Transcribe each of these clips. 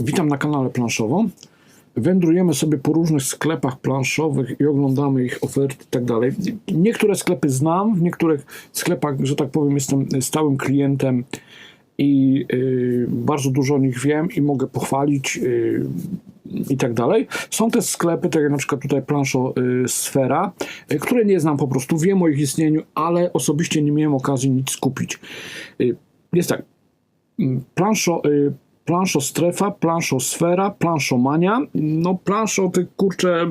Witam na kanale Planszowo. Wędrujemy sobie po różnych sklepach planszowych i oglądamy ich oferty i tak dalej. Niektóre sklepy znam, w niektórych sklepach, że tak powiem, jestem stałym klientem i y, bardzo dużo o nich wiem i mogę pochwalić y, i tak dalej. Są też sklepy, tak jak na przykład tutaj planszo y, Sfera, y, które nie znam po prostu, wiem o ich istnieniu, ale osobiście nie miałem okazji nic kupić. Y, jest tak, planszo, y, planszo strefa, planszo sfera, planszo mania. No planszo ty kurczę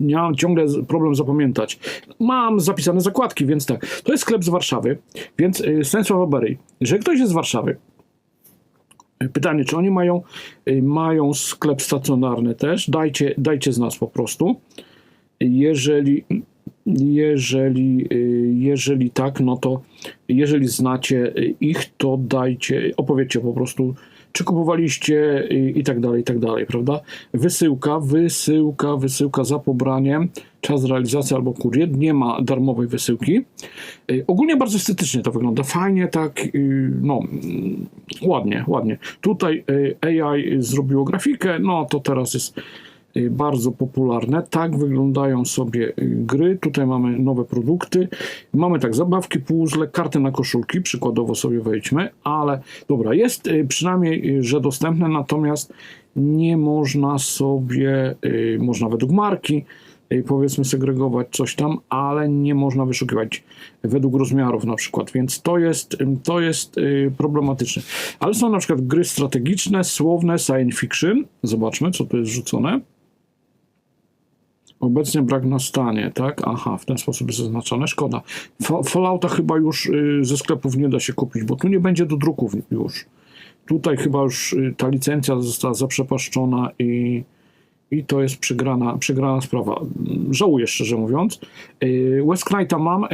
nie mam ciągle problem zapamiętać. Mam zapisane zakładki, więc tak. To jest sklep z Warszawy, więc y, Stanisław Beryj. Jeżeli ktoś jest z Warszawy, y, pytanie, czy oni mają, y, mają sklep stacjonarny też, dajcie, dajcie z nas po prostu. Jeżeli, jeżeli, y, jeżeli tak, no to jeżeli znacie ich, to dajcie, opowiedzcie po prostu, czy kupowaliście y, i tak dalej, i tak dalej, prawda? Wysyłka, wysyłka, wysyłka za pobraniem, czas realizacji albo kurier, nie ma darmowej wysyłki. Y, Ogólnie bardzo estetycznie to wygląda, fajnie tak, no, ładnie, ładnie. Tutaj AI zrobiło grafikę, no to teraz jest bardzo popularne. Tak wyglądają sobie y, gry. Tutaj mamy nowe produkty. Mamy tak zabawki, puzzle, karty na koszulki, przykładowo sobie wejdźmy, ale dobra, jest y, przynajmniej, y, że dostępne, natomiast nie można sobie, y, można według marki, y, powiedzmy segregować coś tam, ale nie można wyszukiwać według rozmiarów na przykład, więc to jest, to jest y, problematyczne. Ale są na przykład gry strategiczne, słowne, science fiction. Zobaczmy, co tu jest rzucone. Obecnie brak na stanie, tak? Aha, w ten sposób jest zaznaczone. Szkoda. Fa- Fallouta chyba już y, ze sklepów nie da się kupić, bo tu nie będzie do druków już. Tutaj chyba już y, ta licencja została zaprzepaszczona i, i to jest przegrana, przegrana sprawa. Żałuję, szczerze mówiąc. Y, West Knighta mam.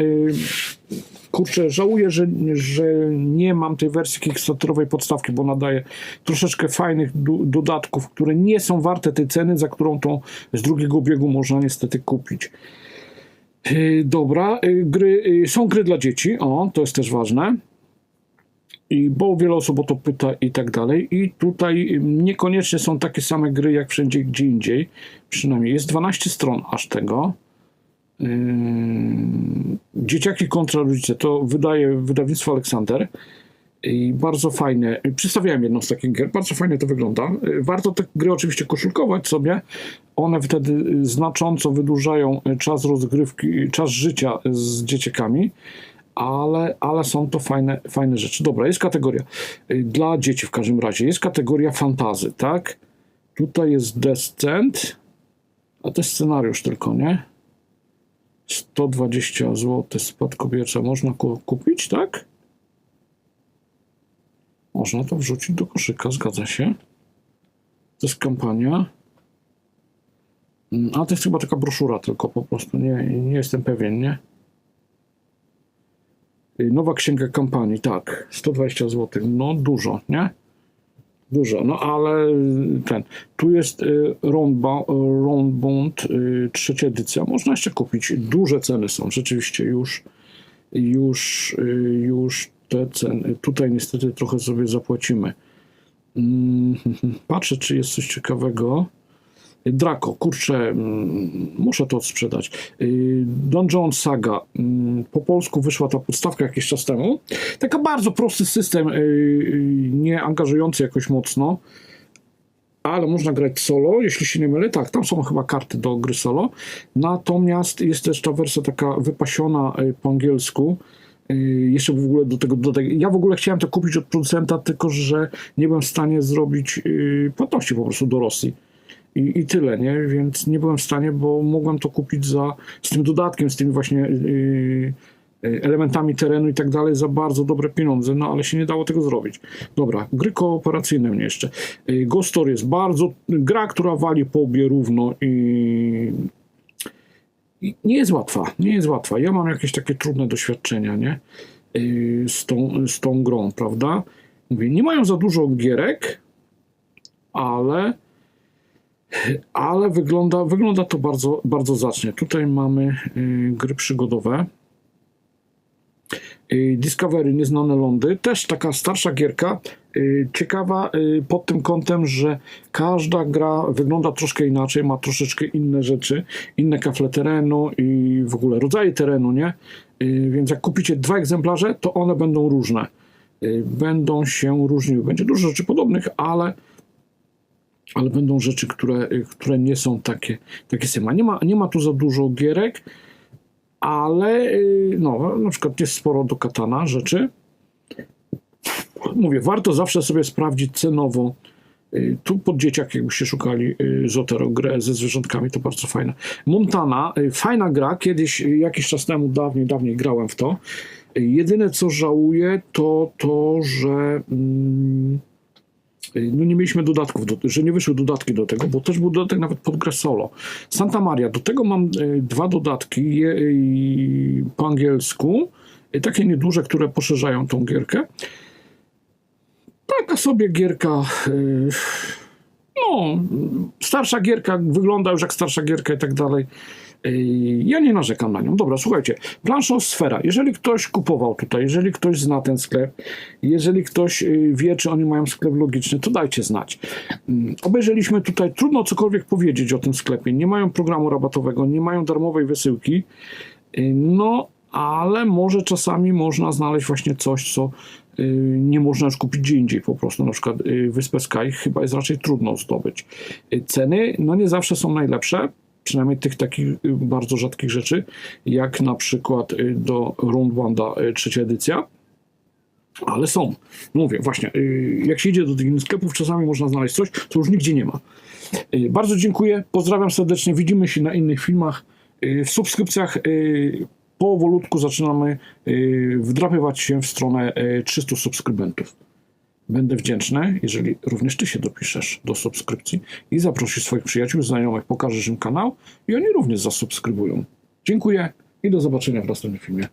Kurczę, żałuję, że, że nie mam tej wersji kickstarterowej podstawki, bo nadaje troszeczkę fajnych do, dodatków, które nie są warte tej ceny, za którą to z drugiego biegu można niestety kupić. Yy, Dobra, yy, gry, yy, są gry dla dzieci, o, to jest też ważne. I bo wiele osób o to pyta i tak dalej. I tutaj yy, niekoniecznie są takie same gry jak wszędzie gdzie indziej. Przynajmniej jest 12 stron aż tego. Yy, Dzieciaki kontra rodzice to wydaje wydawnictwo Aleksander. I bardzo fajne. Przedstawiałem jedną z takich gier. Bardzo fajnie to wygląda. Y, Warto te gry oczywiście koszulkować sobie. One wtedy znacząco wydłużają czas rozgrywki, czas życia z dzieciakami. Ale, ale są to fajne, fajne rzeczy. Dobra, jest kategoria y, dla dzieci w każdym razie. Jest kategoria fantazy, tak? Tutaj jest Descent, a to jest scenariusz tylko, nie? 120 zł spadkobierca można ku- kupić, tak? Można to wrzucić do koszyka, zgadza się. To jest kampania. Mm, A to jest chyba taka broszura tylko po prostu, nie, nie jestem pewien, nie? Y, Nowa księga kampanii, tak, 120 zł, no dużo, nie? Dużo, no ale y, ten, tu jest y, Roundbound, y, trzecia edycja, można jeszcze kupić, duże ceny są, rzeczywiście już, już, już te ceny, tutaj niestety trochę sobie zapłacimy. Mm, Patrzę, czy jest coś ciekawego. Draco, kurczę, mm, muszę to odsprzedać. Y, Dungeon Saga. mm, Po polsku wyszła ta podstawka jakiś czas temu. Taka bardzo prosty system, y, y, nie angażujący jakoś mocno, ale można grać solo, jeśli się nie mylę. Tak, tam są chyba karty do gry solo. Natomiast jest też ta wersja taka wypasiona po angielsku. Jeszcze w ogóle do tego dodatek. Ja w ogóle chciałem to kupić od producenta, tylko że nie byłem w stanie zrobić płatności po prostu do Rosji. I, I tyle, nie? Więc nie byłem w stanie, bo mogłem to kupić za, z tym dodatkiem, z tymi właśnie yy, yy, elementami terenu i tak dalej za bardzo dobre pieniądze, no ale się nie dało tego zrobić. Dobra, gry kooperacyjne mnie jeszcze. Yy, Ghost Story jest bardzo, gra, która wali po obie równo i, i nie jest łatwa, nie jest łatwa. Ja mam jakieś takie trudne doświadczenia, nie? Yy, z, tą, z tą grą, prawda? Mówię, nie mają za dużo gierek, ale ale wygląda, wygląda to bardzo, bardzo zacnie. Tutaj mamy y, gry przygodowe. Y, Discovery Nieznane Lądy, też taka starsza gierka, y, ciekawa pod tym kątem, że każda gra wygląda troszkę inaczej, ma troszeczkę inne rzeczy, inne kafle terenu i w ogóle rodzaje terenu, nie? Więc jak kupicie dwa egzemplarze, to one będą różne. Będą się różniły. Będzie dużo rzeczy podobnych, ale ale będą rzeczy, które, które nie są takie, takie same. Nie ma, nie ma tu za dużo gierek, ale y, no, na przykład jest sporo do katana rzeczy. Mówię, warto zawsze sobie sprawdzić cenowo. Y, Tu pod dzieciak, jakbyście szukali y, Zotero grę ze zwierzątkami, to bardzo fajne. Montana, fajna gra, kiedyś, jakiś czas temu, dawniej, dawniej grałem w to. Jedyne co żałuję, to to, że mm, no nie mieliśmy dodatków, do, że nie wyszły dodatki do tego, bo też był dodatek nawet pod grę solo. Santa Maria, do tego mam y, dwa dodatki y, po angielsku, y, takie nieduże, które poszerzają tą gierkę. Taka sobie gierka, no, starsza gierka, wygląda już jak starsza gierka i tak dalej. Y, Ja nie narzekam na nią. Dobra, słuchajcie, planszosfera. Jeżeli ktoś kupował tutaj, jeżeli ktoś zna ten sklep, jeżeli ktoś y, wie, czy oni mają sklep logiczny, to dajcie znać. Mm, Obejrzeliśmy tutaj, trudno cokolwiek powiedzieć o tym sklepie. Nie mają programu rabatowego, nie mają darmowej wysyłki. Y, No, ale może czasami można znaleźć właśnie coś, co nie można już kupić gdzie indziej po prostu. Na przykład Wyspę Sky chyba jest raczej trudno zdobyć. Ceny no nie zawsze są najlepsze, przynajmniej tych takich y, bardzo rzadkich rzeczy, jak na przykład y, do Round Wanda y, trzecia edycja. Ale są. Mówię, właśnie, jak się idzie do tych sklepów, czasami można znaleźć coś, co już nigdzie nie ma. Bardzo dziękuję, pozdrawiam serdecznie, widzimy się na innych filmach. W subskrypcjach powolutku zaczynamy wdrapywać się w stronę y, 300 subskrybentów. Będę wdzięczny, jeżeli również Ty się dopiszesz do subskrypcji i zaprosisz swoich przyjaciół, znajomych, pokażesz im kanał i oni również zasubskrybują. Dziękuję i do zobaczenia w następnym filmie.